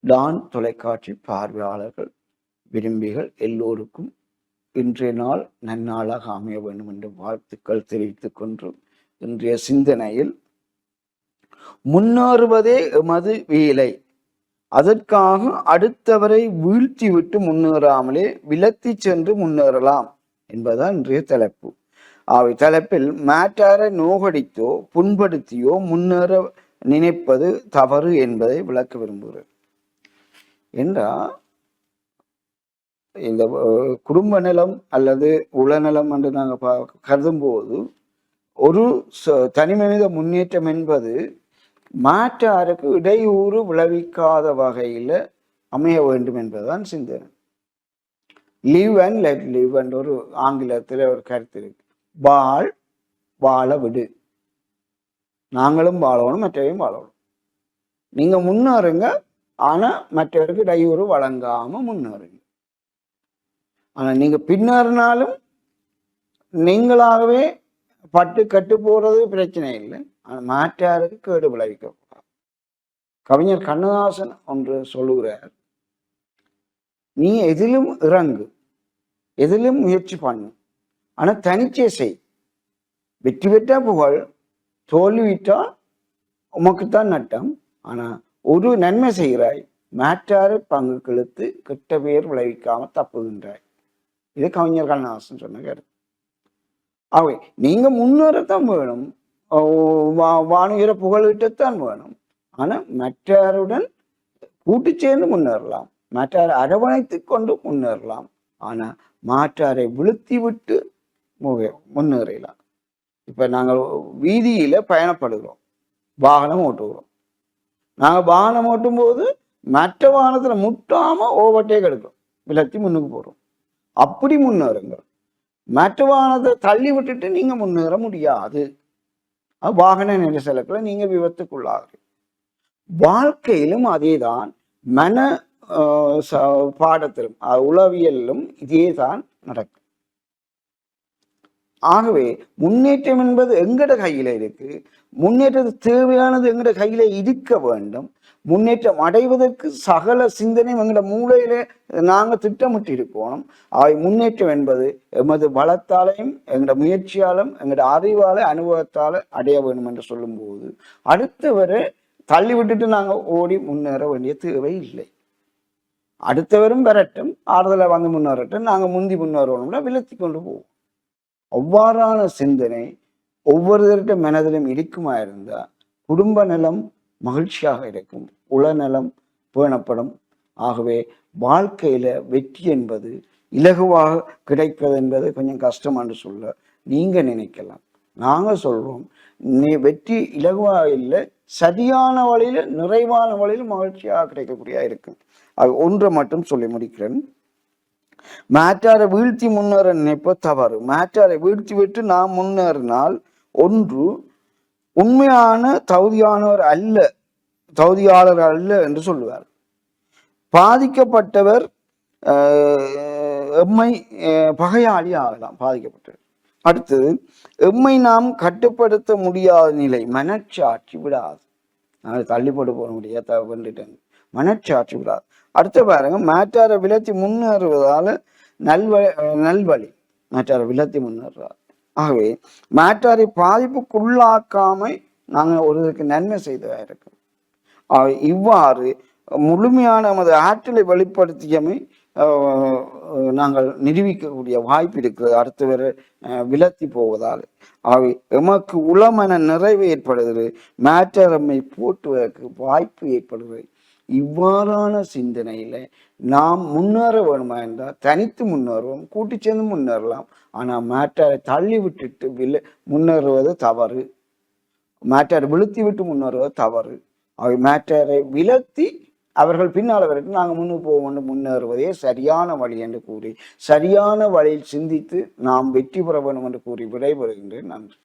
Don தொலைக்காட்சி பார்வையாளர்கள் விரும்பிகள் எல்லோருக்கும் இன்றைய நாள் நன்னாளாக அமைய வேண்டும் என்று வாழ்த்துக்கள் தெரிவித்துக் கொண்டு இன்றைய சிந்தனையில் முன்னேறுவதே எமது வேலை. அதற்காக அடுத்தவரை வீழ்த்திவிட்டு முன்னேறாமலே விலத்தி சென்று முன்னேறலாம். என்பதுதான் இன்றைய தலைப்பு. அவை தலைப்பில் மேட்டாரை நோகடித்தோ புண்படுத்தியோ முன்னேற நினைப்பது தவறு என்பதை விளக்க விரும்புகிறேன். என்றால் இந்த குடும்ப நலம் அல்லது உளநலம் என்று நாங்கள் கருதும் போது ஒரு ச- தனிமனித முன்னேற்றம் என்பது மாற்றாருக்கு இடையூறு விளைவிக்காத வகையில் அமைய வேண்டும் என்பதுதான் சிந்தனை. லிவ் அண்ட் லெட் லிவ் என்ற ஒரு ஆங்கிலத்தில் ஒரு கருத்து இருக்கு. வாழ் வாழ விடு. நாங்களும் வாழணும் மற்றவையும் வாழணும். நீங்க முன்னேறுங்க ஆனா மற்றவருக்கு டையூறு வழங்காம முன்னேறுங்க. ஆனா நீங்க பின்னேறினாலும் நீங்களாகவே பட்டு கட்டு போறது பிரச்சனை இல்லை. ஆனா மாற்றாருக்கு கேடு விளைவிக்க கவிஞர் கண்ணதாசன் ஒன்று சொல்லுகிறார் நீ எதிலும் இறங்கு எதிலும் முயற்சி பண்ணு. ஆனா தனிச்சே செய். வெற்றி பெற்றா புகழ் தோல்விட்டால் உமக்குத்தான் நட்டம். ஆனா ஒரு நன்மை செய்கிறாய் மாற்றாரை பங்கு கெழுத்து கெட்ட பேர் விளைவிக்காம தப்புகின்றாய். இது கவிஞர் கண்ணதாசன் சொன்ன கருத்து. ஆகவே நீங்க முன்னேறத்தான் வேணும். வானுகிற வா- புகழிட்டத்தான் வேணும். ஆனா மற்றாருடன் கூட்டு சேர்ந்து முன்னேறலாம். மற்றார் அரவணைத்து கொண்டு முன்னேறலாம். ஆனா மாற்றாரை விழுத்தி விட்டு முன்னேறலாம் இப்ப நாங்கள் வீதியில பயணப்படுகிறோம். வாகனம் ஓட்டுகிறோம். நாங்கள் வாகனம் ஓட்டும் போது மற்ற வாகனத்தில் முட்டாம ஓவர்டேக் எடுக்கிறோம். விலத்தி முன்னுக்கு போடுறோம் அப்படி முன்னேறுங்க மற்ற வாகனத்தை தள்ளி விட்டுட்டு நீங்க முன்னேற முடியாது. அது வாகன நெரிசலுக்குள்ள நீங்க விபத்துக்குள்ளாகிறீங்க வாழ்க்கையிலும் அதேதான். மன பாடத்திலும் உளவியலிலும் இதே தான் நடக்கும். ஆகவே முன்னேற்றம் என்பது எங்கட கையில இருக்கு? முன்னேற்றத்துக்கு தேவையானது எங்கட கையில இருக்க வேண்டும். முன்னேற்றம் அடைவதற்கு சகல சிந்தனையும் எங்களோட மூளையில நாங்க திட்டமிட்டு இருக்கணும் அவை முன்னேற்றம் என்பது எமது பலத்தாலையும் எங்களோட முயற்சியாலும் எங்களோட அறிவால அனுபவத்தால அடைய வேண்டும் என்று சொல்லும்போது அடுத்தவரை தள்ளி விட்டுட்டு நாங்க ஓடி முன்னேற வேண்டிய தேவை இல்லை. அடுத்தவரும் வரட்டும் ஆறுதலை வந்து முன்னேறட்டும் நாங்கள் முந்தி முன்னேறணும்னா விலத்தி கொண்டு போவோம். அவ்வாறான சிந்தனை ஒவ்வொருத்தருடைய மனதிலும் இருக்குமா இருந்தால் குடும்ப நலம் மகிழ்ச்சியாக இருக்கும் உளநலம் பேணப்படும். ஆகவே வாழ்க்கையில வெற்றி என்பது இலகுவாக கிடைப்பது என்பது கொஞ்சம் கஷ்டம் என்று சொல்ல நீங்க நினைக்கலாம். நாங்க சொல்றோம் நீ வெற்றி இலகுவாக இல்லை சரியான வழியில நிறைவான வழியில் மகிழ்ச்சியாக கிடைக்கக்கூடிய இருக்கும். ஒன்றை மட்டும் சொல்லி முடிக்கிறேன். மேட்டாரை வீழ்த்தி முன்னேற நினைப்ப தவறு. மேட்டாரை வீழ்த்தி விட்டு நாம் முன்னேறினால் ஒன்று உண்மையான தகுதியானவர் அல்ல தகுதியாளர் அல்ல என்று சொல்லுவார். பாதிக்கப்பட்டவர் எம்மை பகையாளி ஆகலாம் பாதிக்கப்பட்டவர். அடுத்தது எம்மை நாம் கட்டுப்படுத்த முடியாத நிலை மனச்சாட்சி விடாது. நான் தள்ளிப்பட்டு போக முடியாது வந்துட்டேன் மனச்சாட்சி விடாது. அடுத்த பாருங்க மாற்றார விலத்தி முன்னேறுவதால் நல்வழி நல்வழி. மாற்றார விலத்தி முன்னேறுறார் ஆகவே மாற்றாரை பாதிப்புக்குள்ளாக்காமை நாங்கள் ஒருவருக்கு நன்மை செய்ததாக இருக்கோம் இவ்வாறு முழுமையான நமது ஆற்றலை வெளிப்படுத்தியமை நாங்கள் நிரூபிக்கக்கூடிய வாய்ப்பு இருக்கிறது அடுத்தவர் விலத்தி போவதால். ஆகவே எமக்கு உளமன நிறைவு ஏற்படுகிறது. மேட்டரம்மை போட்டுவதற்கு வாய்ப்பு ஏற்படுகிறது. இவ்வாறான சிந்தனையில் நாம் முன்னேற வேணுமா என்றால் தனித்து முன்னேறுவோம் கூட்டி சேர்ந்து முன்னேறலாம். ஆனால் மேட்டரை தள்ளி விட்டுட்டு வில முன்னேறுவது தவறு. மேட்டரை விழுத்தி விட்டு முன்னேறுவது தவறு. அவை மேட்டரை விலத்தி அவர்கள் பின்னால் வரைக்கும் நாங்கள் முன்னுக்கு போக வேண்டும். முன்னேறுவதே சரியான வழி என்று கூறி சரியான வழியில் சிந்தித்து நாம் வெற்றி பெற வேண்டும் என்று கூறி விடைபெறுகின்றேன். நன்றி.